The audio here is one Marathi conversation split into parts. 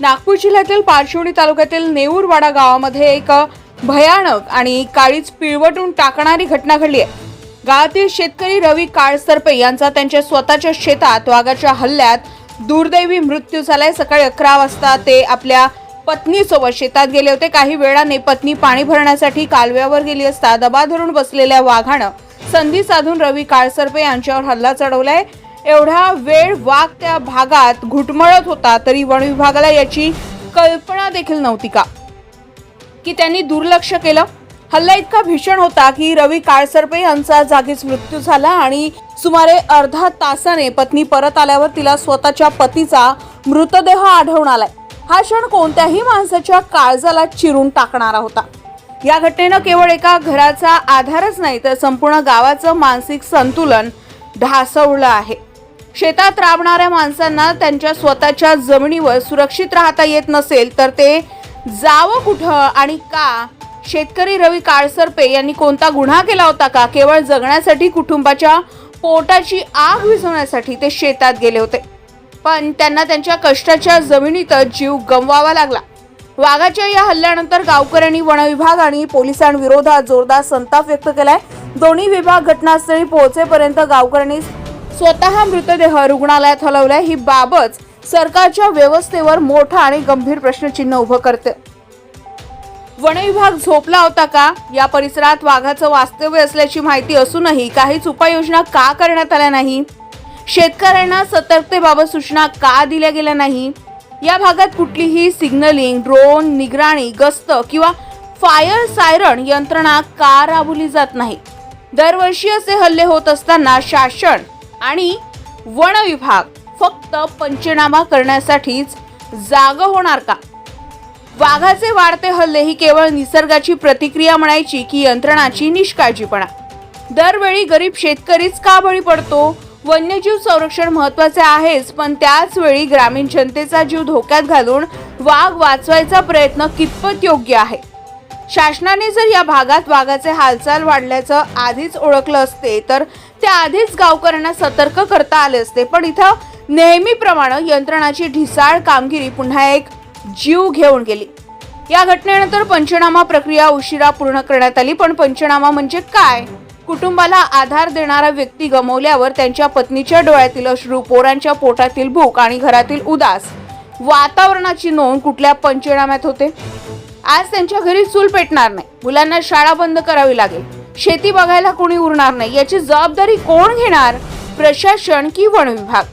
नागपूर जिल्ह्यातील पारशिवणी तालुक्यातील नेऊरवाडा गावामध्ये एक भयानक आणि काळीच पिळवटून टाकणारी घटना घडली आहे. गावातील शेतकरी रवी काळसरपे यांचा त्यांच्या स्वतःच्या शेतात वाघाच्या हल्ल्यात दुर्दैवी मृत्यू झालाय. सकाळी अकरा वाजता ते आपल्या पत्नीसोबत शेतात गेले होते. काही वेळाने पत्नी पाणी भरण्यासाठी कालव्यावर गेली असता दबा धरून बसलेल्या वाघानं संधी साधून रवी काळसरपे यांच्यावर हल्ला चढवलाय. एवढा वेळ वाघ त्या भागात घुटमळत होता तरी वन विभागाला याची कल्पना देखील नव्हती का? की त्यांनी दुर्लक्ष केलं? हल्ला इतका भीषण होता की रवी काळसरपे यांचा जागीच मृत्यू झाला आणि सुमारे अर्धा तासाने पत्नी परत आल्यावर तिला स्वतःच्या पतीचा मृतदेह आढळून आलाय. हा क्षण कोणत्याही माणसाच्या काळजाला चिरून टाकणारा होता. या घटनेनं केवळ एका घराचा आधारच नाही तर संपूर्ण गावाचं मानसिक संतुलन ढासवलं आहे. शेतात राबणाऱ्या माणसांना त्यांच्या स्वतःच्या जमिनीवर सुरक्षित राहता येत नसेल तर ते जावं कुठं आणि का? शेतकरी रवी काळसरपे यांनी कोणता गुन्हा केला होता का? केवळ जगण्यासाठी कुटुंबाच्या पोटाची आग विझवण्यासाठी ते शेतात गेले होते. पण त्यांना त्यांच्या कष्टाच्या जमिनीतच जीव गमवावा लागला. वाघाच्या या हल्ल्यानंतर गावकऱ्यांनी वनविभाग आणि पोलिसांविरोधात जोरदार संताप व्यक्त केलाय. दोन्ही विभाग घटनास्थळी पोहोचेपर्यंत गावकऱ्यांनी स्वतः मृतदेह रुग्णालयात हलवलाय. ही बाबच सरकारच्या व्यवस्थेवर मोठा आणि गंभीर प्रश्नचिन्ह उभं करते. वन विभाग झोपला होता का? या परिसरात वाघाचं वास्तव्य असल्याची माहिती असूनही काहीच उपाययोजना का करण्यात आल्या नाही? शेतकऱ्यांना सतर्कतेबाबत सूचना का दिल्या गेल्या नाही? या भागात कुठलीही सिग्नलिंग ड्रोन निगराणी गस्त किंवा फायर सायरन यंत्रणा का राबवली जात नाही? दरवर्षी असे हल्ले होत असताना शासन आणि वन विभाग फक्त पंचनामा करण्यासाठीच जाग होणार का? वाघाचे वाढते हल्ले ही केवळ निसर्गाची प्रतिक्रिया म्हणायची की यंत्रणाची निष्काळजीपणा. दरवेळी गरीब शेतकरीच का बळी पडतो? वन्यजीव संरक्षण महत्त्वाचे आहेच पण त्याच वेळी ग्रामीण जनतेचा जीव धोक्यात घालून वाघ वाचवायचा प्रयत्न कितपत योग्य आहे? शासनाने जर या भागात वाघाचे हालचाल वाढल्याचं आधीच ओळखलं असते तर त्या आधीच गावकऱ्यांना सतर्क करता आले असते. पण इथं नेहमीप्रमाणे यंत्रणाची ढिसाळ कामगिरी पुन्हा एक जीव घेऊन गेली. या घटनेनंतर पंचनामा प्रक्रिया उशिरा पूर्ण करण्यात आली. पण पंचनामा म्हणजे काय? कुटुंबाला आधार देणारा व्यक्ती गमवल्यावर त्यांच्या पत्नीच्या डोळ्यातील अश्रू पोरांच्या पोटातील भूक आणि घरातील उदास वातावरणाची नोंद कुठल्या पंचनाम्यात होते? आज त्यांच्या घरी चूल पेटणार नाही. मुलांना शाळा बंद करावी लागेल. शेती बघायला कोणी उरणार नाही. याची जबाबदारी कोण घेणार? प्रशासन की वन विभाग?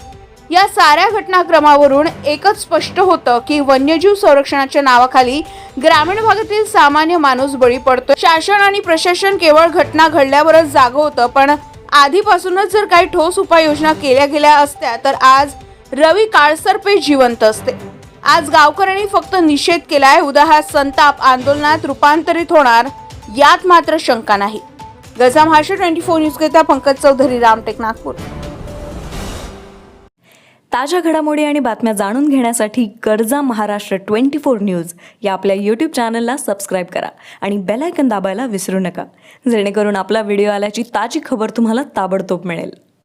या साऱ्या घटनाक्रमावरून एकच स्पष्ट होतं की वन्यजीव संरक्षणाच्या नावाखाली ग्रामीण भागातील सामान्य माणूस बळी पडतो शासन आणि प्रशासन केवळ घटना घडल्यावरच जाग होतं पण आधीपासूनच जर काही ठोस उपाययोजना केल्या गेल्या असत्या तर आज रवी काळसरपे जिवंत असते. आज गावकऱ्यांनी फक्त निषेध केलाय उद्या हा संताप आंदोलनात रूपांतरित होणार यात मात्र शंका नाही. गजा महाराष्ट्र ट्वेंटी फोर न्यूज करिता पंकज चौधरी रामटेक नागपूर. ताज्या घडामोडी आणि बातम्या जाणून घेण्यासाठी गरजा महाराष्ट्र ट्वेंटी फोर न्यूज या आपल्या यूट्यूब चॅनलला सबस्क्राईब करा आणि बेलायकन दाबायला विसरू नका. जेणेकरून आपला व्हिडिओ आल्याची ताजी खबर तुम्हाला ताबडतोब मिळेल.